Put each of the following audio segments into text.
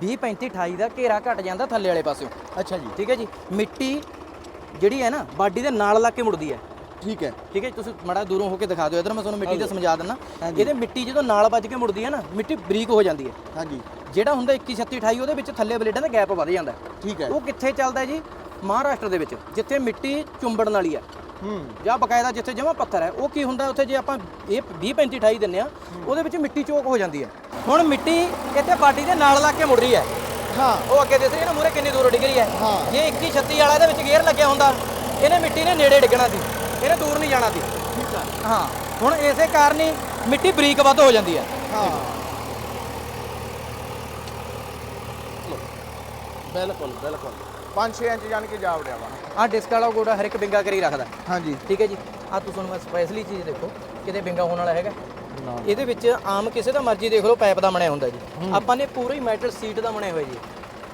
20 35 28 ਦਾ ਘੇਰਾ ਘਟ ਜਾਂਦਾ ਥੱਲੇ ਵਾਲੇ ਪਾਸਿਓਂ। ਅੱਛਾ ਜੀ। ਠੀਕ ਹੈ ਜੀ? ਮਿੱਟੀ ਜਿਹੜੀ ਹੈ ਨਾ ਬਾਡੀ ਦੇ ਨਾਲ ਲਾ ਕੇ ਮੁੜਦੀ ਹੈ। ਠੀਕ ਹੈ। ਠੀਕ ਹੈ ਤੁਸੀਂ ਮਾੜਾ ਦੂਰੋਂ ਹੋ ਕੇ ਦਿਖਾ ਦਿਓ ਇਧਰ ਮੈਂ ਤੁਹਾਨੂੰ ਮਿੱਟੀ ਦਾ ਸਮਝਾ ਦਿੰਦਾ। ਇਹਦੇ ਮਿੱਟੀ ਜਦੋਂ ਨਾਲ ਵੱਜ ਕੇ ਮੁੜਦੀ ਹੈ ਨਾ ਮਿੱਟੀ ਬਰੀਕ ਹੋ ਜਾਂਦੀ ਹੈ। ਹਾਂਜੀ ਜਿਹੜਾ ਹੁੰਦਾ 21 36 28 ਉਹਦੇ ਵਿੱਚ ਥੱਲੇ ਬਲੇਡਾਂ ਦਾ ਗੈਪ ਵੱਧ ਜਾਂਦਾ। ਠੀਕ ਹੈ। ਉਹ ਕਿੱਥੇ ਚੱਲਦਾ ਜੀ? ਮਹਾਰਾਸ਼ਟਰ ਦੇ ਵਿੱਚ ਜਿੱਥੇ ਮਿੱਟੀ ਚੁੰਬੜਨ ਵਾਲੀ ਹੂੰ। ਜਾਂ ਬਕਾਇਦਾ ਜਿੱਥੇ ਜਮਾ ਪੱਥਰ ਹੈ ਉਹ ਕੀ ਹੁੰਦਾ ਉੱਥੇ ਜੇ ਆਪਾਂ ਇਹ 20 35 28 ਦਿੰਨੇ ਆ ਉਹਦੇ ਵਿੱਚ ਮਿੱਟੀ ਚੋਕ ਹੋ ਜਾਂਦੀ ਹੈ। ਹੁਣ ਮਿੱਟੀ ਇੱਥੇ ਬਾਡੀ ਦੇ ਨਾਲ ਲਾ ਕੇ ਮੁੜ ਰਹੀ ਹੈ। ਹਾਂ। ਉਹ ਅੱਗੇ ਦਿਸ ਰਹੀ ਹੈ ਨਾ ਮੂਰੇ ਕਿੰਨੀ ਦੂਰ ਡਿੱਗ ਰਹੀ ਹੈ। ਹਾਂ। ਜੇ 21 36 ਵਾਲਾ ਇਹਦੇ ਵਿੱਚ ਗੇਅਰ ਲੱਗਿਆ ਹੁੰਦਾ ਇਹਨੇ ਮਿੱਟੀ ਨੇ ਨੇੜੇ ਡਿੱਗਣਾ ਸੀ ਇਹਨੇ ਦੂਰ ਨਹੀਂ ਜਾਣਾ ਸੀ। ਠੀਕ ਹੈ ਹਾਂ ਹੁਣ ਇਸੇ ਕਾਰਨ ਹੀ ਮਿੱਟੀ ਬਰੀਕ ਵੱਧ ਹੋ ਜਾਂਦੀ ਹੈ। ਹਾਂ। ਬਿਲਕੁਲ ਬਿਲਕੁਲ। 5-6 ਇੰਚ ਜਾਣ ਕੇ ਜਾ ਵੜਿਆ ਵਾ। ਆਹ ਡਿਸਕ ਵਾਲਾ ਗੋਡਾ ਹਰ ਇੱਕ ਬਿੰਗਾ ਕਰੀ ਰੱਖਦਾ। ਹਾਂਜੀ। ਠੀਕ ਹੈ ਜੀ। ਆ ਤੁਸੀਂ ਮੈਂ ਸਪੈਸ਼ਲੀ ਚੀਜ਼ ਦੇਖੋ ਕਿਤੇ ਬਿੰਗਾ ਹੋਣ ਵਾਲਾ ਹੈਗਾ। ਇਹਦੇ ਵਿੱਚ ਆਮ ਕਿਸੇ ਦਾ ਮਰਜ਼ੀ ਦੇਖ ਲਓ ਪਾਈਪ ਦਾ ਬਣਿਆ ਹੁੰਦਾ ਜੀ। ਆਪਾਂ ਨੇ ਪੂਰਾ ਹੀ ਮੈਟਲ ਸੀਟ ਦਾ ਬਣਿਆ ਹੋਇਆ ਜੀ।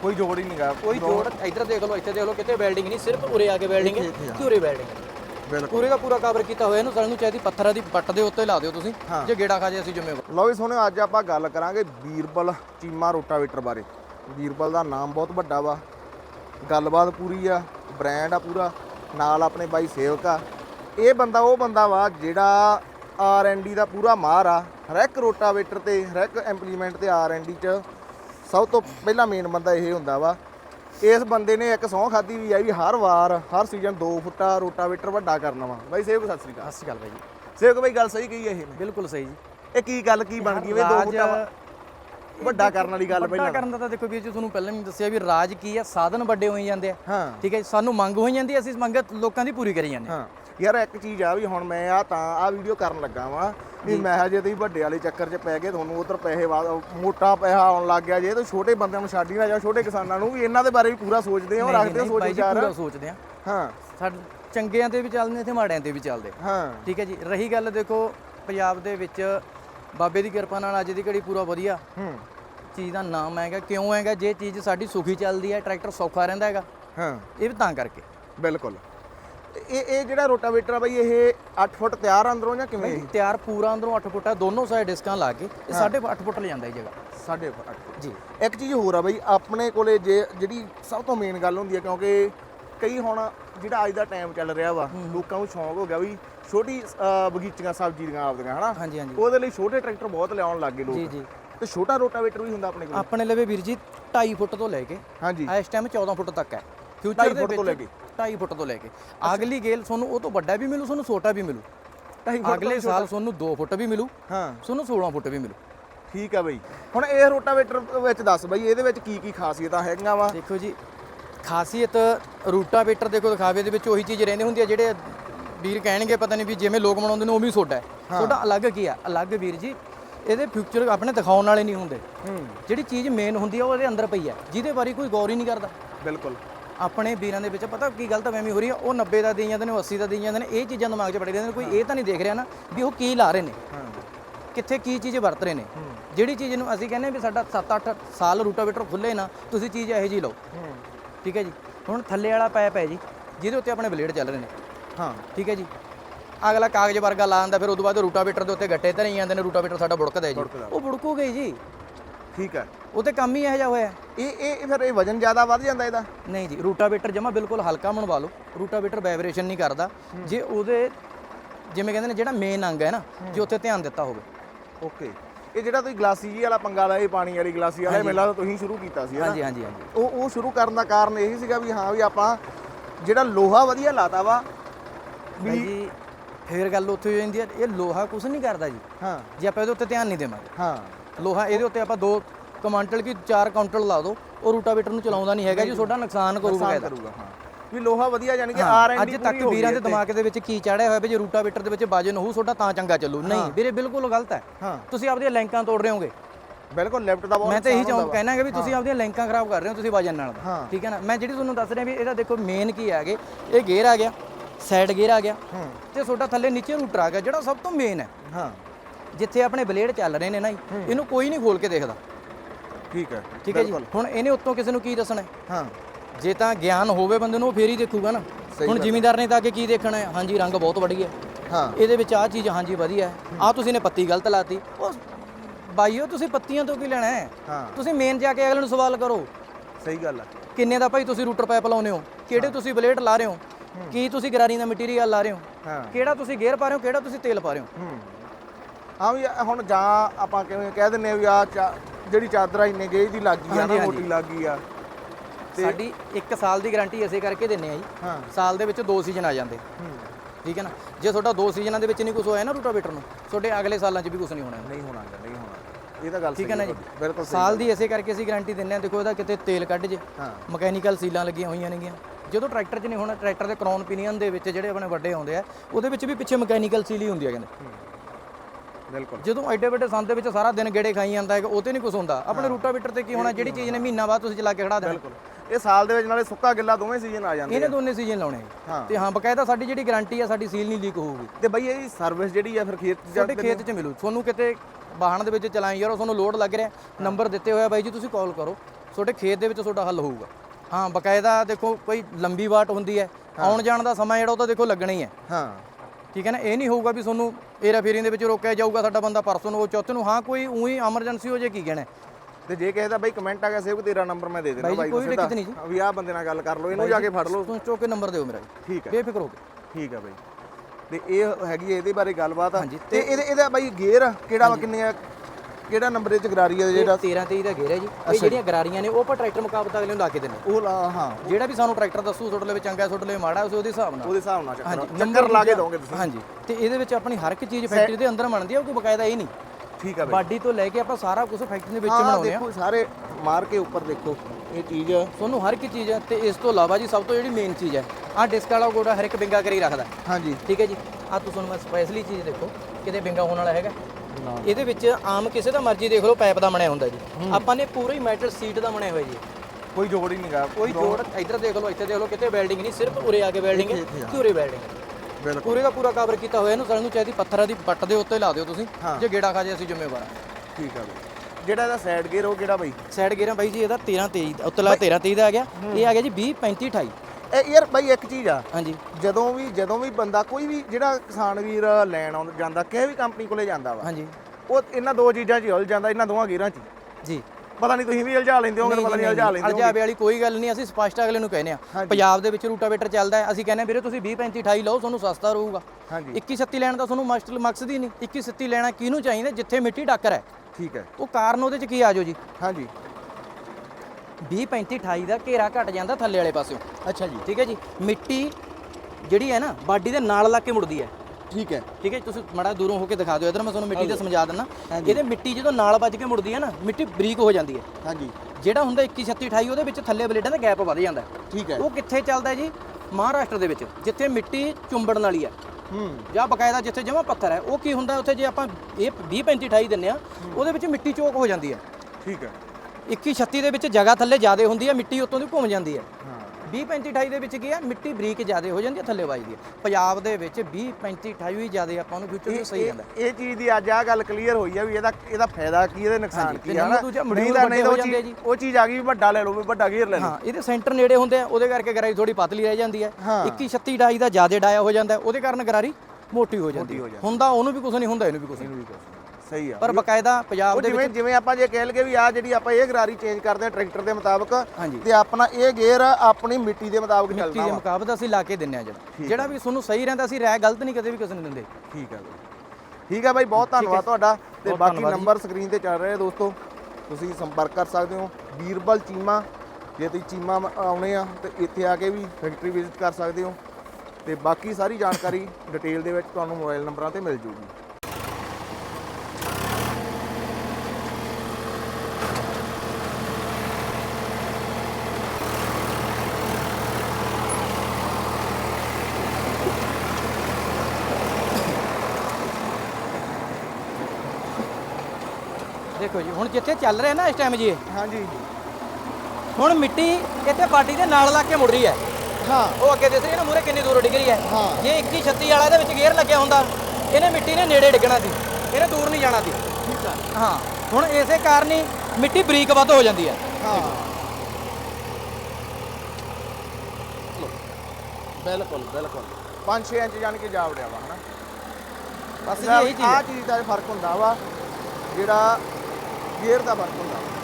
ਕੋਈ ਜੋੜ ਹੀ ਨਹੀਂਗਾ ਕੋਈ ਜੋੜ ਇੱਧਰ ਦੇਖ ਲਓ ਇੱਥੇ ਦੇਖ ਲਓ ਕਿਤੇ ਵੈਲਡਿੰਗ ਨਹੀਂ ਸਿਰਫ ਉਰੇ ਆ ਕੇ ਵੈਲਡਿੰਗ ਹੈ। ਪੂਰੇ ਵੈਲਡਿੰਗ ਹੈ। ਬਿਲਕੁਲ। ਪੂਰੇ ਦਾ ਪੂਰਾ ਕਵਰ ਕੀਤਾ ਹੋਇਆ ਇਹਨੂੰ ਸਾਨੂੰ ਚਾਹੀਦੀ ਪੱਥਰਾਂ ਦੀ ਬੱਟ ਦੇ ਉੱਤੇ ਲਾ ਦਿਓ ਤੁਸੀਂ। ਜੇ ਗੇੜਾ ਖਾ ਜੇ ਅਸੀਂ ਜ਼ਿੰਮੇਵਾਰ ਲਓ ਵੀ ਸੋਹਣਿਓ ਅੱਜ ਆਪਾਂ ਗੱਲ ਕਰਾਂਗੇ ਵੀਰਬਲ ਚੀਮਾ ਰੋਟਾਵੇਟਰ ਬਾਰੇ। ਵੀਰਬਲ ਦਾ ਨਾਮ ਬਹੁਤ ਵੱਡਾ ਵਾ। ਗੱਲਬਾਤ ਪੂਰੀ ਆ ਬ੍ਰਾਂਡ ਆ ਪੂਰਾ ਨਾਲ ਆਪਣੇ ਬਾਈ ਸੇਵਕ ਆ। ਇਹ ਬੰਦਾ ਉਹ ਬੰਦਾ ਵਾ ਜਿਹੜਾ ਆਰ&ਡੀ ਦਾ ਪੂਰਾ ਮਾਹਰ ਆ। ਹਰ ਇੱਕ ਰੋਟਾਵੇਟਰ ਤੇ ਹਰ ਇੱਕ ਇੰਪਲੀਮੈਂਟ ਤੇ ਆਰ&ਡੀ ਚ ਸਭ ਤੋਂ ਪਹਿਲਾ ਮੇਨ ਬੰਦਾ ਇਹ ਹੁੰਦਾ ਵਾ। ਇਸ ਬੰਦੇ ਨੇ ਇੱਕ ਸਹੁੰ ਖਾਦੀ ਵੀ ਆ ਵੀ ਹਰ ਵਾਰ ਹਰ ਸੀਜ਼ਨ 2 ਫੁੱਟਾ ਰੋਟਾਵੇਟਰ ਵੱਡਾ ਕਰਨਾ ਵਾ। ਬਾਈ ਸੇਵਕ ਸਤਿ ਸ੍ਰੀ ਅਕਾਲ। ਸਤਿ ਸ਼੍ਰੀ ਅਕਾਲ ਬਾਈ ਜੀ। ਸੇਵਕ ਬਾਈ ਗੱਲ ਸਹੀ ਕਹੀ ਇਹ। ਬਿਲਕੁਲ ਸਹੀ ਜੀ। ਇਹ ਕੀ ਗੱਲ ਕੀ ਬਣ ਗਈ? ਵੇ 2 ਰਾਜ- ਫੁੱਟਾ ਵਾ- ਵੱਡਾ ਕਰਨ ਵਾਲੀ ਗੱਲ ਵੱਡਾ ਪਹਿਲਾਂ। ਕਰਨ ਦਾ ਤਾਂ ਦੇਖੋ ਵੀਰ ਜੀ ਤੁਹਾਨੂੰ ਪਹਿਲਾਂ ਵੀ ਦੱਸਿਆ ਵੀ ਰਾਜ ਕੀ ਆ ਸਾਧਨ ਵੱਡੇ ਹੋਈ ਜਾਂਦੇ ਆ। ਹਾਂ। ਠੀਕ ਹੈ ਜੀ, ਸਾਨੂੰ ਮੰਗ ਹੋਈ ਜਾਂਦੀ ਹੈ, ਅਸੀਂ ਮੰਗ ਲੋਕਾਂ ਦੀ ਪੂਰੀ ਕਰੀ ਜਾਂਦੇ ਹਾਂ ਹਾਂ। ਯਾਰ ਇੱਕ ਚੀਜ਼ ਆ ਵੀ ਹੁਣ ਮੈਂ ਆ ਤਾਂ ਆ ਵੀਡੀਓ ਕਰਨ ਲੱਗਾ ਵਾਂ ਵੀ ਮੈਂ ਹਜੇ ਤੁਸੀਂ ਵੱਡੇ ਵਾਲੇ ਚੱਕਰ 'ਚ ਪੈ ਗਏ ਤੁਹਾਨੂੰ ਉਧਰ ਪੈਸੇ ਵਾ- ਮੋਟਾ ਪੈਸਾ ਆਉਣ ਲੱਗ ਗਿਆ ਜੇ ਤੇ ਛੋਟੇ ਬੰਦਿਆਂ ਨੂੰ ਛੱਡ ਹੀ ਨਾ ਜਾ ਛੋਟੇ ਕਿਸਾਨਾਂ ਨੂੰ ਵੀ ਇਹਨਾਂ ਦੇ ਬਾਰੇ ਵੀ ਪੂਰਾ ਸੋਚਦੇ ਹੋ ਨਹੀਂ, ਰੱਖਦੇ ਹੋ ਨਹੀਂ, ਸੋਚ ਬਾਈ ਜੀ, ਵਿਚਾਰ ਪੂਰਾ ਸੋਚਦੇ ਆ। ਹਾਂ। ਸਾਡੇ ਚੰਗਿਆਂ ਤੇ ਵੀ ਚੱਲਦੇ ਤੇ ਮਾੜਿਆਂ ਤੇ ਵੀ ਚੱਲਦੇ। ਆ। ਹਾਂ। ਠੀਕ ਹੈ ਜੀ ਰਹੀ ਗੱਲ ਦੇਖੋ ਪੰਜਾਬ ਦੇ ਵਿੱਚ ਬਾਬੇ ਦੀ ਕਿਰਪਾ ਨਾਲ ਅੱਜ ਦੀ ਘੜੀ ਪੂਰਾ ਵਧੀਆ। ਹੂੰ। ਚੀਜ਼ ਦਾ ਨਾਮ ਹੈਗਾ ਕਿਉਂ ਹੈਗਾ ਜੇ ਚੀਜ਼ ਸਾਡੀ ਸੁਖੀ ਚੱਲਦੀ ਹੈ ਟਰੈਕਟਰ ਸੌਖਾ ਰਹਿੰਦਾ ਹੈਗਾ। ਹਾਂ। ਇਹ ਵੀ ਤਾਂ ਕਰਕੇ। ਬਿਲਕੁਲ। ਇਹ ਇਹ ਜਿਹੜਾ ਰੋਟਾਵੇਟਰ ਆ ਬਾਈ ਇਹ 8 ਫੁੱਟ ਤਿਆਰ ਆ ਅੰਦਰੋਂ ਜਾਂ ਕਿਵੇਂ? ਤਿਆਰ ਪੂਰਾ ਅੰਦਰੋਂ 8 ਫੁੱਟ ਹੈ ਦੋਨੋਂ ਸਾਈਡ ਡਿਸਕਾਂ ਲਾ ਕੇ ਇਹ 8.5 ਫੁੱਟ ਲੈ ਜਾਂਦਾ ਇਹ ਜਗ੍ਹਾ। ਸਾਢੇ 8 ਫੁੱਟ। ਜੀ। ਇੱਕ ਚੀਜ਼ ਹੋਰ ਆ ਬਈ ਆਪਣੇ ਕੋਲੇ ਜੇ ਜਿਹੜੀ ਸਭ ਤੋਂ ਮੇਨ ਗੱਲ ਹੁੰਦੀ ਹੈ ਕਿਉਂਕਿ ਕਈ ਹੁਣ ਜਿਹੜਾ ਅੱਜ ਦਾ ਟਾਈਮ ਚੱਲ ਰਿਹਾ ਵਾ ਲੋਕਾਂ ਨੂੰ ਸ਼ੌਂਕ ਹੋ ਗਿਆ ਵੀ ਛੋਟੀ ਬਗੀਚੀਆਂ ਸਬਜ਼ੀ ਦੀਆਂ ਆਪਦੀਆਂ ਹਨਾ? ਹਾਂਜੀ ਹਾਂਜੀ। ਉਹਦੇ ਲਈ ਛੋਟੇ ਟਰੈਕਟਰ ਬਹੁਤ ਲਿਆਉਣ ਲੱਗ ਗਏ ਜੀ ਲੋਕ। ਜੀ। ਤੇ ਛੋਟਾ ਰੋਟਾਵੇਟਰ ਵੀ ਹੁੰਦਾ ਆਪਣੇ ਕੋਲ? ਆਪਣੇ ਲਵੇ ਵੀਰ ਜੀ 2.5 ਫੁੱਟ ਤੋਂ ਲੈ ਕੇ ਹਾਂਜੀ। ਇਸ ਟਾਈਮ 14 ਫੁੱਟ ਤੱਕ ਹੈ। ਫਿਊਚਰ ਦੇ ਫੁੱਟ ਤੋਂ ਲੈ ਵਿੱਚ ਕੇ? 2.5 ਫੁੱਟ ਤੋਂ ਲੈ ਕੇ। ਅਗਲੀ ਗੇਲ ਤੁਹਾਨੂੰ ਉਹ ਤੋਂ ਵੱਡਾ ਵੀ ਮਿਲੂ ਤੁਹਾਨੂੰ ਛੋਟਾ ਵੀ ਮਿਲੂ। ਅਗਲੇ ਸਾਲ ਤੁਹਾਨੂੰ 2 ਫੁੱਟ ਵੀ ਮਿਲੂ ਹਾਂ। ਤੁਹਾਨੂੰ 16 ਫੁੱਟ ਵੀ ਮਿਲੂ। ਠੀਕ ਆ ਬਈ। ਹੁਣ ਇਹ ਰੋਟਾਵੇਟਰ ਵਿੱਚ ਦੱਸ ਬਈ ਇਹਦੇ ਵਿੱਚ ਕੀ ਕੀ ਖਾਸੀਅਤਾਂ ਹੈਗੀਆਂ ਵਾ? ਦੇਖੋ ਜੀ ਖਾਸੀਅਤ ਰੂਟਾਵੇਟਰ ਦੇਖੋ ਦਿਖਾਵੇ ਦੇ ਵਿੱਚ ਉਹੀ ਚੀਜ਼ ਰਹਿੰਦੀ ਹੁੰਦੀ ਹੈ ਜਿਹੜੇ ਵੀਰ ਕਹਿਣਗੇ ਪਤਾ ਨਹੀਂ ਵੀ ਜਿਵੇਂ ਲੋਕ ਬਣਾਉਂਦੇ ਨੇ ਉਹ ਵੀ ਸੋਡਾ ਹੈ। ਸੋਡਾ ਅਲੱਗ ਕੀ ਆ? ਅਲੱਗ ਵੀਰ ਜੀ ਇਹਦੇ ਫਿਊਚਰ ਆਪਣੇ ਦਿਖਾਉਣ ਵਾਲੇ ਨਹੀਂ ਹੁੰਦੇ। ਹੂੰ। ਜਿਹੜੀ ਚੀਜ਼ ਮੇਨ ਹੁੰਦੀ ਆ ਉਹ ਇਹਦੇ ਅੰਦਰ ਪਈ ਆ। ਜਿਹਦੇ ਬਾਰੇ ਕੋਈ ਗੌਰ ਹੀ ਨਹੀਂ ਕਰਦਾ। ਬਿਲਕੁਲ। ਆਪਣੇ ਵੀਰਾਂ ਦੇ ਵਿੱਚ ਪਤਾ ਕੀ ਗਲਤ ਫਹਿਮੀ ਹੋ ਰਹੀ ਆ ਉਹ 90 ਦਾ ਦੇਈ ਜਾਂਦੇ ਨੇ ਉਹ 80 ਦਾ ਦੇਈ ਜਾਂਦੇ ਨੇ ਇਹ ਚੀਜ਼ਾਂ ਦਿਮਾਗ 'ਚ ਵੜ ਜਾਂਦੇ ਨੇ ਕੋਈ ਇਹ ਤਾਂ ਨਹੀਂ ਦੇਖ ਰਿਹਾ ਨਾ ਵੀ ਉਹ ਕੀ ਲਾ ਰਹੇ ਨੇ। ਹਾਂ। ਕਿੱਥੇ ਕੀ ਚੀਜ਼ ਵਰਤ ਰਹੇ ਨੇ। ਜਿਹੜੀ ਚੀਜ਼ ਨੂੰ ਅਸੀਂ ਕਹਿੰਦੇ ਵੀ ਸਾਡਾ 7-8 ਸਾਲ ਰੂਟਾਵੇਟਰ ਖੁੱਲੇ ਨਾ ਤੁਸੀਂ ਚੀਜ਼ ਇਹੋ ਜਿਹੀ ਲਓ। ਹੂੰ। ਠੀਕ ਹੈ ਜੀ? ਹੁਣ ਥੱਲੇ ਵਾਲਾ ਪਾਇਪ ਹੈ ਜੀ ਜਿਹਦੇ ਉੱਤੇ ਆਪਣੇ ਬਲੇਡ ਚੱਲ ਰਹੇ ਨੇ। ਹਾਂ। ਠੀਕ ਹੈ ਜੀ? ਅਗਲਾ ਕਾਗਜ਼ ਵਰਗਾ ਲਾ ਆਂਦਾ ਫਿਰ ਉਦੋਂ ਬਾਅਦ ਰੂਟਾਵੇਟਰ ਦੇ ਉੱਤੇ ਗੱਟੇ ਧਰੀ ਜਾਂਦੇ ਨੇ ਰੂਟਾਵੇਟਰ ਸਾਡਾ ਬੁੜਕਦਾ ਜੀ। ਬੁੜਕਦਾ। ਉਹ ਬੁੜਕੂਗਾ ਜੀ। ਠੀਕ ਹੈ। ਉਹ ਤੇ ਕੰਮ ਹੀ ਇਹੋ ਜਿਹਾ ਹੋਇਆ। ਇਹ ਇਹ ਫਿਰ ਇਹ ਵਜਨ ਜ਼ਿਆਦਾ ਵੱਧ ਜਾਂਦਾ ਇਹਦਾ? ਨਹੀਂ ਜੀ ਰੂਟਾਵੇਟਰ ਜਮਾ ਬਿਲਕੁਲ ਹਲਕਾ ਬਣਵਾ ਲਓ। ਰੂਟਾਵੇਟਰ ਵਾਈਬ੍ਰੇਸ਼ਨ ਨਹੀਂ ਕਰਦਾ। ਜੇ ਉਹਦੇ ਜਿਵੇਂ ਕਹਿੰਦੇ ਨੇ ਜਿਹੜਾ ਮੇਨ ਅੰਗ ਹੈ ਨਾ ਜੇ ਉੱਥੇ ਧਿਆਨ ਦਿੱਤਾ ਹੋਵੇ। ਓਕੇ। ਇਹ ਜਿਹੜਾ ਤੁਸੀਂ ਗਲਾਸੀ ਜੀ ਵਾਲਾ ਪੰਗਾ ਲਾਇਆ ਇਹ ਪਾਣੀ ਵਾਲੀ ਗਲਾਸੀ ਵਾਲਾ ਇਹ ਮੈਨੂੰ ਲੱਗਦਾ ਤੁਸੀਂ ਸ਼ੁਰੂ ਕੀਤਾ ਸੀ ਹਾਂਜੀ ਹਾਂਜੀ ਹਾਂਜੀ। ਉਹ ਉਹ ਸ਼ੁਰੂ ਕਰਨ ਦਾ ਕਾਰਨ ਇਹ ਸੀਗਾ ਵੀ ਹਾਂ ਵੀ ਆਪਾਂ ਜਿਹੜਾ ਲੋਹਾ ਵਧੀਆ ਲਾਤਾ ਵਾ ਬਾਈ ਵੀ ਜੀ ਫੇਰ ਗੱਲ ਉੱਥੇ ਹੋ ਜਾਂਦੀ ਹੈ ਇਹ ਲੋਹਾ ਕੁਝ ਨਹੀਂ ਕਰਦਾ ਜੀ। ਹਾਂ। ਜੇ ਆਪਾਂ ਇਹਦੇ ਉੱਤੇ ਧਿਆਨ ਨਹੀਂ ਦੇਵਾਂਗੇ। ਹਾਂ। ਲੋਹਾ ਇਹਦੇ ਉੱਤੇ ਆਪਾਂ ਦੋ ਕਮਾਂਟਲ ਕੀ ਚਾਰ ਕਾਉਂਟਲ ਲਾ ਦਿਓ ਉਹ ਰੂਟਾਵੇਟਰ ਨੂੰ ਚਲਾਉਂਦਾ ਨਹੀਂ ਹੈਗਾ ਜੀ ਤੁਹਾਡਾ ਨੁਕਸਾਨ ਕਰੂਗਾ ਨੁਕਸਾਨ ਇਹਦਾ। ਕਰੂਗਾ ਹਾਂ। ਵੀ ਲੋਹਾ ਵਧੀਆ ਯਾਨੀ ਕਿ ਆਰ ਐਂਡ ਅੱਜ ਤੱਕ ਵੀਰਾਂ ਦੇ ਦਿਮਾਗ ਦੇ ਵਿੱਚ ਕੀ ਚੜਿਆ ਹੋਇਆ ਵੀ ਜੇ ਰੂਟਾਵੇਟਰ ਦੇ ਵਿੱਚ ਵਜਨ ਹੋਊ ਤੁਹਾਡਾ ਤਾਂ ਚੰਗਾ ਚੱਲੂ। ਨਹੀਂ ਵੀਰੇ ਬਿਲਕੁਲ ਗਲਤ ਹੈ। ਤੁਸੀਂ ਆਪਦੀਆਂ ਲਿੰਕਾਂ ਤੋੜ ਰਹੇ ਹੋਗੇ ਬਿਲਕੁਲ ਲੈਫਟ ਦਾ ਬਹੁਤ ਮੈਂ ਤਾਂ ਇਹੀ ਚਾਹੁੰ ਹੁੰਦਾ ਕਹਿਣਾ ਹੈ ਵੀ ਤੁਸੀਂ ਆਪਦੀਆਂ ਲਿੰਕਾਂ ਖਰਾਬ ਕਰ ਰਹੇ ਹੋ ਤੁਸੀਂ ਵਜਨ ਨਾਲ। ਦਾ। ਠੀਕ ਹੈ ਨਾ? ਮੈਂ ਜਿਹੜੀ ਤੁਹਾਨੂੰ ਦੱਸ ਰਿਹਾ ਵੀ ਇਹਦਾ ਦੇਖੋ ਮੇਨ ਕੀ ਹੈਗੇ ਇਹ ਗੇਅਰ ਆ ਗਿਆ। ਸਾਈਡ ਗੇਅਰ ਆ ਗਿਆ ਹੂੰ। ਤੇ ਤੁਹਾਡਾ ਥੱਲੇ ਨੀਚੇ ਰੂਟਰ ਆ ਗਿਆ ਜਿਹੜਾ ਸਭ ਤੋਂ ਮੇਨ ਹੈ। ਹਾਂ। ਜਿੱਥੇ ਆਪਣੇ ਬਲੇਡ ਚੱਲ ਰਹੇ ਨੇ ਨਾ ਜੀ, ਇਹਨੂੰ ਕੋਈ ਨਹੀਂ ਖੋਲ ਕੇ ਦੇਖਦਾ। ਠੀਕ ਹੈ। ਠੀਕ ਹੈ ਜੀ? ਹੁਣ ਇਹਨੇ ਉੱਤੋਂ ਕਿਸੇ ਨੂੰ ਕੀ ਦੱਸਣਾ ਹੈ? ਹਾਂ। ਜੇ ਤਾਂ ਗਿਆਨ ਹੋਵੇ ਬੰਦੇ ਨੂੰ ਉਹ ਫੇਰ ਹੀ ਦੇਖੂਗਾ ਨਾ। ਹੁਣ ਜ਼ਿਮੀਂਦਾਰ ਨੇ ਤਾਂ ਅੱਗੇ ਕੀ ਦੇਖਣਾ ਹੈ? ਹਾਂਜੀ ਰੰਗ ਬਹੁਤ ਵਧੀਆ ਹੈ। ਹਾਂ। ਇਹਦੇ ਵਿੱਚ ਆਹ ਚੀਜ਼ ਹਾਂਜੀ ਵਧੀਆ ਹੈ। ਆਹ ਤੁਸੀਂ ਨੇ ਪੱਤੀ ਗਲਤ ਲਾਤੀ। ਉਹ ਬਾਈਓ ਤੁਸੀਂ ਪੱਤੀਆਂ ਤੋਂ ਕੀ ਲੈਣਾ ਹੈ? ਹਾਂ। ਤੁਸੀਂ ਮੇਨ ਜਾ ਕੇ ਅਗਲੇ ਨੂੰ ਸਵਾਲ ਕਰੋ। ਸਹੀ ਗੱਲ ਆ ਕਿੰਨੇ ਦਾ ਭਾਈ ਤੁਸੀਂ ਰੂਟਰ ਪਾਈਪ ਲਾਉਨੇ ਹੋ? ਕਿਹੜੇ ਤੁਸੀਂ ਬਲੇਡ ਲਾ ਰਹੇ ਹੋ? ਕੀ ਤੁਸੀਂ ਗਰਾਰੀ ਦਾ ਮਟੀਰੀਅਲ ਲਾ ਰਹੇ ਹੋ? ਕਿਹੜਾ ਤੁਸੀਂ ਗੇਅਰ ਪਾ ਰਹੇ ਹੋ ਕਿਹੜਾ ਤੁਸੀਂ ਤੇਲ ਪਾ ਰਹੇ ਹੋ? ਹੂੰ। ਵੀ ਹੁਣ ਜਾਂ ਆਪਾਂ ਕਿਵੇਂ ਕਹਿ ਦਿੰਨੇ ਆ ਵੀ ਆ ਜਿਹੜੀ ਚਾਦਰ ਆ ਇੰਨੇ ਗੇਜ ਦੀ ਲੱਗ ਗਈ ਆ ਨਾ। ਮੋਟੀ ਲੱਗ ਗਈ ਆ। ਸਾਡੀ 1 ਸਾਲ ਦੀ ਗਾਰੰਟੀ ਇਸੇ ਕਰਕੇ ਦਿੰਨੇ ਆ ਜੀ। ਹਾਂ। ਸਾਲ ਦੇ ਵਿੱਚ ਦੋ ਸੀਜ਼ਨ ਆ ਜਾਂਦੇ। ਠੀਕ ਹੈ ਨਾ? ਜੇ ਤੁਹਾਡਾ ਦੋ ਸੀਜ਼ਨਾਂ ਦੇ ਵਿੱਚ ਨਹੀਂ ਕੁਝ ਹੋਇਆ ਨਾ ਰੂਟਾਵੇਟਰ ਨੂੰ ਤੁਹਾਡੇ ਅਗਲੇ ਸਾਲਾਂ 'ਚ ਵੀ ਕੁਝ ਨਹੀਂ ਹੋਣਾ। ਨਹੀਂ ਹੋਣਾ ਨਹੀਂ ਹੋਣਾ ਇਹ ਤਾਂ ਗੱਲ ਠੀਕ ਹੈ ਨਾ ਜੀ? ਬਿਲਕੁਲ ਸਾਲ ਦੀ ਇਸੇ ਕਰਕੇ ਅਸੀਂ ਗਾਰੰਟੀ ਦਿੰਨੇ ਆ ਦੇਖੋ ਇਹਦਾ ਕਿਤੇ ਤੇਲ ਕੱਢ ਜੇ। ਹਾਂ। ਮਕੈਨੀਕਲ ਸੀਲਾਂ ਲੱਗੀਆਂ ਹੋਈਆਂ ਨੇਗੀਆਂ। ਜਦੋਂ ਟਰੈਕਟਰ 'ਚ ਨਹੀਂ ਹੋਣਾ ਟਰੈਕਟਰ ਦੇ ਕ੍ਰੋਨ ਪਿਨੀਅਨ ਦੇ ਵਿੱਚ ਜਿਹੜੇ ਆਪਣੇ ਵੱਡੇ ਆਉਂਦੇ ਆ ਉਹਦੇ ਵਿੱਚ ਵੀ ਪਿੱਛੇ ਮਕੈਨੀਕਲ ਸੀਲ ਹੀ ਹੁੰਦੀ ਆ ਕਹਿੰਦੇ। ਬਿਲਕੁਲ। ਜਦੋਂ ਐਡੇ ਵੱਡੇ ਸੰਦ ਦੇ ਵਿੱਚ ਸਾਰਾ ਦਿਨ ਗੇੜੇ ਖਾਈ ਜਾਂਦਾ ਹੈ ਉਹ ਤੇ ਨਹੀਂ ਕੁਝ ਹੁੰਦਾ। ਆਪਣੇ ਰੂਟਾਵੇਟਰ ਤੇ ਕੀ ਹੋਣਾ ਜਿਹੜੀ ਚੀਜ਼ ਨੇ ਮਹੀਨਾ ਬਾਅਦ ਤੁਸੀਂ ਚਲਾ ਕੇ ਖੜਾ ਦੇਣਾ। ਬਿਲਕੁਲ। ਇਹ ਸਾਲ ਦੇ ਵਿੱਚ ਨਾਲੇ ਸੁੱਕਾ ਗਿੱਲਾ ਦੋਵੇਂ ਸੀਜ਼ਨ ਆ ਜਾਂਦੇ ਇਹਨੇ ਦੋਨੇ ਸੀਜ਼ਨ ਲਾਉਣੇ। ਤੇ ਹਾਂ ਬਕਾਇਦਾ ਸਾਡੀ ਜਿਹੜੀ ਗਾਰੰਟੀ ਆ ਸਾਡੀ ਸੀਲ ਨਹੀਂ ਲੀਕ ਹੋਊਗੀ। ਤੇ ਬਈ ਇਹ ਸਰਵਿਸ ਜਿਹੜੀ ਆ ਫਿਰ ਖੇਤ 'ਚ ਤੁਹਾਡੇ ਖੇਤ 'ਚ ਮਿਲੂ। ਤੁਹਾਨੂੰ ਕਿਤੇ ਵਾਹਣ ਦੇ ਵਿੱਚ ਚਲਾਈ ਯਾਰ ਤੁਹਾਨੂੰ ਲੋਡ ਲੱਗ ਰਿਹਾ। ਨੰਬਰ ਦਿੱਤੇ ਹੋਇਆ ਬਾਈ ਜੀ ਤੁਸੀਂ ਕਾਲ ਕਰੋ। ਤੁਹਾਡੇ ਖੇਤ ਦੇ ਵਿੱਚ ਤੁਹਾਡਾ ਹੱਲ ਹੋਊਗਾ। ਹਾਂ ਬਕਾਇਦਾ ਦੇਖੋ ਕੋਈ ਲੰਬੀ ਵਾਟ ਹੁੰਦੀ ਹੈ। ਆਉਣ ਜਾਣ ਦਾ ਸਮਾਂ ਜਿਹੜਾ ਉਹ ਤਾਂ ਦੇਖੋ ਲੱਗਣਾ ਹੀ ਹੈ। ਹਾਂ। ਠੀਕ ਹੈ ਨਾ? ਇਹ ਨਹੀਂ ਹੋਊਗਾ ਵੀ ਤੁਹਾਨੂੰ ਏਰਾ ਫੇਰੀਆਂ ਦੇ ਵਿੱਚ ਰੋਕਿਆ ਜਾਊਗਾ ਸਾਡਾ ਬੰਦਾ ਪਰਸੋਂ ਨੂੰ ਉਹ ਚੌਥੇ ਨੂੰ। ਹਾਂ ਕੋਈ ਉਹੀ ਐਮਰਜੈਂਸੀ ਹੋ ਜੇ ਕੀ ਕਹਿਣਾ? ਹੈ? ਤੇ ਜੇ ਕਿਸੇ ਦਾ ਬਈ ਕਮੈਂਟ ਆ ਗਿਆ ਸੇਵ ਤੇਰਾ ਨੰਬਰ ਮੈਂ ਦੇ ਦੇਣਾ ਬਾਈ ਜੀ, ਬਾਈ ਨੂੰ ਕੋਈ ਦਿੱਕਤ ਨਹੀਂ ਜੀ। ਵੀ ਆਹ ਬੰਦੇ ਨਾਲ ਗੱਲ ਕਰ ਲਓ ਇਹਨੂੰ ਜਾ ਕੇ ਫੜ ਲਓ। ਤੁਸੀਂ ਚੋਕੇ ਨੰਬਰ ਦਿਓ ਮੇਰਾ ਜੀ। ਠੀਕ ਹੈ। ਬੇਫਿਕਰ ਹੋ ਕੇ। ਠੀਕ ਹੈ ਬਾਈ। ਤੇ ਇਹ ਹੈਗੀ ਹੈ ਇਹਦੇ ਬਾਰੇ ਗੱਲਬਾਤ। ਆ ਹਾਂਜੀ, ਤੇ ਇਹਦੇ ਇਹਦਾ ਬਾਈ ਗੇਅਰ ਕਿਹੜਾ ਵਾ ਕਿੰਨੇ ਆ? ਕਿਹੜਾ ਨੰਬਰ ਇਹ ਚ ਗਰਾਰੀ ਆ ਜਿਹੜਾ? 13 23 ਦਾ ਹੈ ਜੀ। ਇਹ ਜਿਹੜੀਆਂ ਗਰਾਰੀਆਂ ਨੇ ਉਹ ਆਪਾਂ ਟਰੈਕਟਰ ਮੁਕਾਬਲਾ ਅਗਲੇ ਨੂੰ ਲਾ ਕੇ ਦਿੰਦੇ। ਉਹ ਲਾ ਹਾਂ। ਜਿਹੜਾ ਵੀ ਸਾਨੂੰ ਟਰੈਕਟਰ ਦੱਸੂ ਤੁਹਾਡੇ ਲਈ ਚੰਗਾ ਤੁਹਾਡੇ ਲਈ ਮਾੜਾ ਉਸ ਉਹਦੇ ਹਿਸਾਬ ਨਾਲ। ਉਹਦੇ ਹਿਸਾਬ ਨਾਲ ਚੱਕਰ ਚੱਕਰ ਲਾ ਕੇ ਦੋਗੇ ਤੁਸੀਂ। ਹਾਂਜੀ ਤੇ ਇਹਦੇ ਵਿੱਚ ਆਪਣੀ ਹਰ ਇੱਕ ਚੀਜ਼ ਫੈਕਟਰੀ ਦੇ ਅੰਦਰ ਬਣਦੀ ਹੈ ਉਹ ਕੋਈ ਬਕਾਇਦਾ ਇਹ ਨਹੀਂ। ਠੀਕ ਆ ਬਾਈ। ਬਾਡੀ ਤੋਂ ਲੈ ਕੇ ਆਪਾਂ ਸਾਰਾ ਕੁਝ ਫੈਕਟਰੀ ਦੇ ਵਿੱਚ ਹਾਂ ਬਣਾਉਂਦੇ ਆ। ਦੇਖੋ ਸਾਰੇ ਮਾਰ ਕੇ ਉੱਪਰ ਦੇਖੋ ਇਹ ਚੀਜ਼ ਤੁਹਾਨੂੰ ਹਰ ਇੱਕ ਚੀਜ਼ ਹੈ ਤੇ ਇਸ ਤੋਂ ਇਲਾਵਾ ਜੀ ਸਭ ਤੋਂ ਜਿਹੜੀ ਮੇਨ ਚੀਜ਼ ਹੈ ਆਹ ਡਿਸਕ ਵਾਲਾ ਗੋਡਾ ਹਰ ਇੱਕ ਬਿੰਗਾ ਕਰੀ ਰੱਖਦਾ। ਹਾਂਜੀ। ਠੀਕ ਹੈ ਜੀ। ਆਹ ਤੋਂ ਤੁਹਾਨੂੰ ਮੈਂ ਸਪੈਸ਼ਲੀ ਚੀਜ਼ ਦੇਖੋ ਕਿਤੇ ਬਿੰਗਾ ਹੋਣ ਵਾਲਾ ਹੈਗਾ। ਇਹਦੇ ਵਿੱਚ ਆਮ ਕਿਸੇ ਦਾ ਮਰਜ਼ੀ ਦੇਖ ਲਓ ਪਾਈਪ ਦਾ ਬਣਿਆ ਹੁੰਦਾ ਜੀ। ਆਪਾਂ ਨੇ ਪੂਰਾ ਹੀ ਮੈਟਲ ਸੀਟ ਦਾ ਬਣਿਆ ਹੋਇਆ ਜੀ। ਕੋਈ ਜੋੜ ਹੀ ਨਹੀਂਗਾ ਕੋਈ ਜੋੜ ਇੱਧਰ ਦੇਖ ਲਓ ਇੱਥੇ ਦੇਖ ਲਓ ਕਿਤੇ ਵੈਲਡਿੰਗ ਨਹੀਂ ਸਿਰਫ ਉਰੇ ਆ ਕੇ ਵੈਲਡਿੰਗ ਹੈ ਉਰੇ ਵੈਲਡਿੰਗ ਬਿਲਕੁਲ। ਪੂਰੇ ਦਾ ਪੂਰਾ ਕਵਰ ਕੀਤਾ ਹੋਇਆ ਇਹਨੂੰ ਸਾਨੂੰ ਚਾਹੀਦੀ ਪੱਥਰਾਂ ਦੀ ਪੱਟ ਦੇ ਉੱਤੇ ਲਾ ਦਿਓ ਤੁਸੀਂ। ਜੇ ਗੇੜਾ ਖਾ ਜੇ ਅਸੀਂ ਜ਼ਿੰਮੇਵਾਰ ਹਾਂ। ਠੀਕ ਆ ਬਾਈ। ਜਿਹੜਾ ਇਹਦਾ ਸਾਈਡ ਗੇਅਰ ਉਹ ਕਿਹੜਾ ਬਾਈ? ਸਾਈਡ ਗੇਅਰਾਂ ਬਾਈ ਜੀ ਇਹਦਾ 13 23 ਦਾ ਉੱਤਲਾ 13 23 ਦਾ ਆ ਗਿਆ। ਇਹ ਆ ਗਿਆ ਜੀ 20 35 28 ਇਹ ਯਾਰ ਬਾਈ ਇੱਕ ਚੀਜ਼ ਆ। ਹਾਂਜੀ। ਜਦੋਂ ਵੀ ਜਦੋਂ ਵੀ ਬੰਦਾ ਕੋਈ ਵੀ ਜਿਹੜਾ ਕਿਸਾਨ ਵੀਰ ਲੈਣ ਆਉਂਦਾ ਜਾਂਦਾ ਕਿਸੇ ਵੀ ਕੰਪਨੀ ਕੋਲੇ ਜਾਂਦਾ ਵਾ ਹਾਂਜੀ। ਉਹ ਇਹਨਾਂ ਦੋ ਚੀਜ਼ਾਂ 'ਚ ਹੀ ਉਲਝ ਜਾਂਦਾ ਇਹਨਾਂ ਦੋਵਾਂ ਗੇਅਰਾਂ 'ਚ ਹੀ। ਜੀ। ਪਤਾ ਨਹੀਂ ਤੁਸੀਂ ਵੀ ਉਲਝਾ ਲੈਂਦੇ ਹੋਗੇ ਪਤਾ ਨਹੀਂ ਉਲਝਾ ਲੈਂਦੇ ਹੋਗੇ ਅਲਜਾਬੇ ਵਾਲੀ ਕੋਈ ਗੱਲ ਨਹੀਂ ਅਸੀਂ ਸਪਸ਼ਟ ਅਗਲੇ ਨੂੰ ਕਹਿੰਦੇ ਆ ਹਾਂਜੀ। ਪੰਜਾਬ ਦੇ ਵਿੱਚ ਰੂਟਾਵੇਟਰ ਚੱਲਦਾ ਹੈ ਅਸੀਂ ਕਹਿੰਦੇ ਹਾਂ ਵੀਰੇ ਤੁਸੀਂ 20 35 28 ਲਓ ਤੁਹਾਨੂੰ ਸਸਤਾ ਰਹੂਗਾ। ਹਾਂਜੀ। 21 37 ਲੈਣ ਦਾ ਤੁਹਾਨੂੰ ਮਕਸਦ ਮਕਸਦ ਹੀ ਨਹੀਂ 21 37 ਲੈਣਾ ਕਿਹਨੂੰ ਚਾਹੀਦਾ ਜਿੱਥੇ ਮਿੱਟੀ ਡੱਕਰ ਹੈ। ਠੀਕ ਹੈ। ਉਹ ਕਾਰਨ ਉਹਦੇ ਚ ਕੀ ਆਜੋ ਜੀ। ਹਾਂਜੀ। 20 35 28 ਦਾ ਘੇਰਾ ਘਟ ਜਾਂਦਾ ਥੱਲੇ ਵਾਲੇ ਪਾਸਿਓਂ। ਅੱਛਾ ਜੀ। ਠੀਕ ਹੈ ਜੀ? ਮਿੱਟੀ ਜਿਹੜੀ ਹੈ ਨਾ ਬਾਡੀ ਦੇ ਨਾਲ ਲੱਗ ਕੇ ਮੁੜਦੀ ਹੈ। ਠੀਕ ਹੈ। ਠੀਕ ਹੈ ਤੁਸੀਂ ਮਾੜਾ ਦੂਰੋਂ ਹੋ ਕੇ ਦਿਖਾ ਦਿਓ ਇਧਰ ਮੈਂ ਤੁਹਾਨੂੰ ਮਿੱਟੀ ਦਾ ਸਮਝਾ ਦਿੰਦਾ। ਇਹਦੇ ਮਿੱਟੀ ਜਦੋਂ ਨਾਲ ਵੱਜ ਕੇ ਮੁੜਦੀ ਹੈ ਨਾ ਮਿੱਟੀ ਬਰੀਕ ਹੋ ਜਾਂਦੀ ਹੈ। ਹਾਂਜੀ। ਜਿਹੜਾ ਹੁੰਦਾ 21 36 28 ਉਹਦੇ ਵਿੱਚ ਥੱਲੇ ਬਲੇਡਾਂ ਦਾ ਗੈਪ ਵੱਧ ਜਾਂਦਾ। ਠੀਕ ਹੈ। ਉਹ ਕਿੱਥੇ ਚੱਲਦਾ ਜੀ? ਮਹਾਰਾਸ਼ਟਰ ਦੇ ਵਿੱਚ ਜਿੱਥੇ ਮਿੱਟੀ ਚੁੰਬੜਨ ਵਾਲੀ ਹੈ। ਹੂੰ। ਜਾਂ ਬਕਾਇਦਾ ਜਿੱਥੇ ਜਮਾ ਪੱਥਰ ਹੈ। ਉਹ ਕੀ ਹੁੰਦਾ ਉੱਥੇ ਜੇ ਆਪਾਂ ਇਹ 20 35 28 ਦਿੰਨੇ ਆ ਉਹਦੇ ਵਿੱਚ ਮਿੱਟੀ ਚੋਕ ਹੋ ਜਾਂਦੀ ਹੈ। ਠੀਕ ਹੈ। 21 36 ਦੇ ਵਿੱਚ ਜਗ੍ਹਾ ਥੱਲੇ ਜ਼ਿਆਦਾ ਹੁੰਦੀ ਹੈ ਮਿੱਟੀ ਉੱਤੋਂ ਦੀ ਘੁੰਮ ਜਾਂਦੀ ਹੈ। ਹਾਂ। 20 35 28 ਦੇ ਵਿੱਚ ਕੀ ਹੈ ਮਿੱਟੀ ਬਰੀਕ ਜ਼ਿਆਦਾ ਹੋ ਜਾਂਦੀ ਹੈ ਥੱਲੇ ਵੱਜਦੀ ਹੈ। ਪੰਜਾਬ ਦੇ ਵਿੱਚ 20 35 28 ਵੀ ਜ਼ਿਆਦਾ ਆਪਾਂ ਨੂੰ ਫਿਊਚਰ ਨੂੰ ਸਹੀ ਜਾਂਦਾ ਇਹ ਚੀਜ਼ ਦੀ ਅੱਜ ਆ ਗੱਲ ਕਲੀਅਰ ਹੋਈ ਆ ਵੀ ਇਹਦਾ ਇਹਦਾ ਫਾਇਦਾ ਕੀ ਇਹਦੇ ਨੁਕਸਾਨ ਕੀ ਨੰਬਰ ਨਾ ਨਹੀਂ ਤਾਂ ਨਹੀਂ ਉਹ ਹੋ ਚੀਜ਼ ਆ ਗਈ ਵੱਡਾ ਲੈ ਲਓ ਵੀ ਵੱਡਾ ਗੇਅਰ ਲੈ ਲਓ। ਹਾਂ ਇਹਦੇ ਸੈਂਟਰ ਨੇੜੇ ਹੁੰਦੇ ਆ ਉਹਦੇ ਕਰਕੇ ਗਰਾਰੀ ਥੋੜੀ ਪਤਲੀ ਰਹਿ ਜਾਂਦੀ ਹੈ। ਹਾਂ। 21 36 ਡਾਈ ਦਾ ਜ਼ਿਆਦਾ ਡਾਇਆ ਹੋ ਜਾਂਦਾ ਹੈ, ਉਹਦੇ ਕਾਰਨ ਗਰਾਰੀ ਮੋਟੀ ਹੋ ਜਾਂਦੀ ਹੋ ਹੈ। ਜਾਂਦੀ ਹੁੰਦਾ ਉਹਨੂੰ ਵੀ ਕੁਝ ਨਹੀਂ ਹੁੰਦਾ ਇਹਨੂੰ ਵੀ ਕੁਝ ਨਹੀਂ। ਸਹੀ ਆ। ਪਰ ਬਕਾਇਦਾ ਪੰਜਾਬ ਉਹ ਦੇ ਜਿਵੇਂ ਜਿਵੇਂ ਆਪਾਂ ਜੇ ਕਹਿ ਲਗੇ ਵੀ ਆ ਜਿਹੜੀ ਆਪਾਂ ਇਹ ਗਰਾਰੀ ਚੇਂਜ ਕਰਦੇ ਆ ਟਰੈਕਟਰ ਦੇ ਮੁਤਾਬਕ ਹਾਂਜੀ। ਤੇ ਆਪਣਾ ਇਹ ਗੇਅਰ ਆਪਣੀ ਮਿੱਟੀ ਦੇ ਮੁਤਾਬਕ ਮਿੱਟੀ ਚੱਲਦਾ ਦੇ ਵਾ। ਮੁਕਾਬਲੇ ਅਸੀਂ ਲਾ ਕੇ ਦਿੰਨੇ ਆ ਜਿਹੜਾ ਜਿਹੜਾ ਵੀ ਤੁਹਾਨੂੰ ਸਹੀ ਰਹਿੰਦਾ ਅਸੀਂ ਰਾਇ ਗਲਤ ਨਹੀਂ ਕਦੇ ਵੀ ਕਿਸੇ ਨੂੰ ਦਿੰਦੇ। ਠੀਕ ਹੈ ਬਾਈ। ਠੀਕ ਹੈ ਬਾਈ ਬਹੁਤ ਧੰਨਵਾਦ ਤੁਹਾਡਾ। ਤੇ ਬਹੁਤ ਬਾਕੀ ਧੰਨਵਾਦ ਜੀ। ਨੰਬਰ ਸਕਰੀਨ ਤੇ ਚੱਲ ਰਹੇ ਆ ਦੋਸਤੋ। ਤੁਸੀਂ ਸੰਪਰਕ ਕਰ ਸਕਦੇ ਹੋ। ਵੀਰਬਲ ਚੀਮਾ ਜੇ ਤੁਸੀਂ ਚੀਮਾ ਮ- ਆਉਣੇ ਆ ਤੇ ਇੱਥੇ ਆ ਕੇ ਵੀ ਫੈਕਟਰੀ ਵਿਜ਼ਿਟ ਕਰ ਸਕਦੇ ਹੋ। ਤੇ ਬਾਕੀ ਸਾਰੀ ਜਾਣਕਾਰੀ ਡਿਟੇਲ ਦੇ ਵਿੱਚ ਤੁਹਾਨੂੰ ਮੋਬਾਈਲ ਨੰਬਰਾਂ ਤੇ ਮਿਲ ਜੂਗੀ। ਦੇਖੋ ਜੀ ਹੁਣ ਜਿੱਥੇ ਚੱਲ ਰਿਹਾ ਨਾ ਇਸ ਟਾਈਮ ਜੀ ਇਹ, ਹਾਂਜੀ। ਹੁਣ ਮਿੱਟੀ ਇੱਥੇ ਬਾਡੀ ਦੇ ਨਾਲ ਲਾ ਕੇ ਮੁੜ ਰਹੀ ਹੈ। ਹਾਂ। ਉਹ ਅੱਗੇ ਦਿਸ ਰਹੀ ਹੈ ਨਾ ਮੂਰੇ ਕਿੰਨੀ ਦੂਰ ਡਿੱਗ ਰਹੀ ਹੈ। ਹਾਂ। ਜੇ 21 36 ਵਾਲਾ ਦੇ ਵਿੱਚ ਗੇਅਰ ਲੱਗਿਆ ਹੁੰਦਾ ਇਹਨੇ ਮਿੱਟੀ ਨੇ ਨੇੜੇ ਡਿੱਗਣਾ ਸੀ। ਇਹਨੇ ਦੂਰ ਨਹੀਂ ਜਾਣਾ ਸੀ। ਠੀਕ ਹੈ ਹਾਂ। ਹੁਣ ਇਸੇ ਕਾਰਨ ਹੀ ਮਿੱਟੀ ਬਰੀਕ ਵੱਧ ਹੋ ਜਾਂਦੀ ਹੈ। ਹਾਂ। ਬਿਲਕੁਲ ਬਿਲਕੁਲ। 5-6 ਇੰਚ ਜਾਣ ਕੇ ਜਾ ਵੜਿਆ ਵਾ ਹਨਾ? ਬਸ ਜੀ ਇਹੀ ਚੀਜ਼ ਆ ਹੈ ਚੀਜ਼ ਦਾ ਫ਼ਰਕ ਹੁੰਦਾ ਵਾ ਜਿਹੜਾ ਗੇਅਰ ਦਾ ਫ਼ਰਕ ਹੁੰਦਾ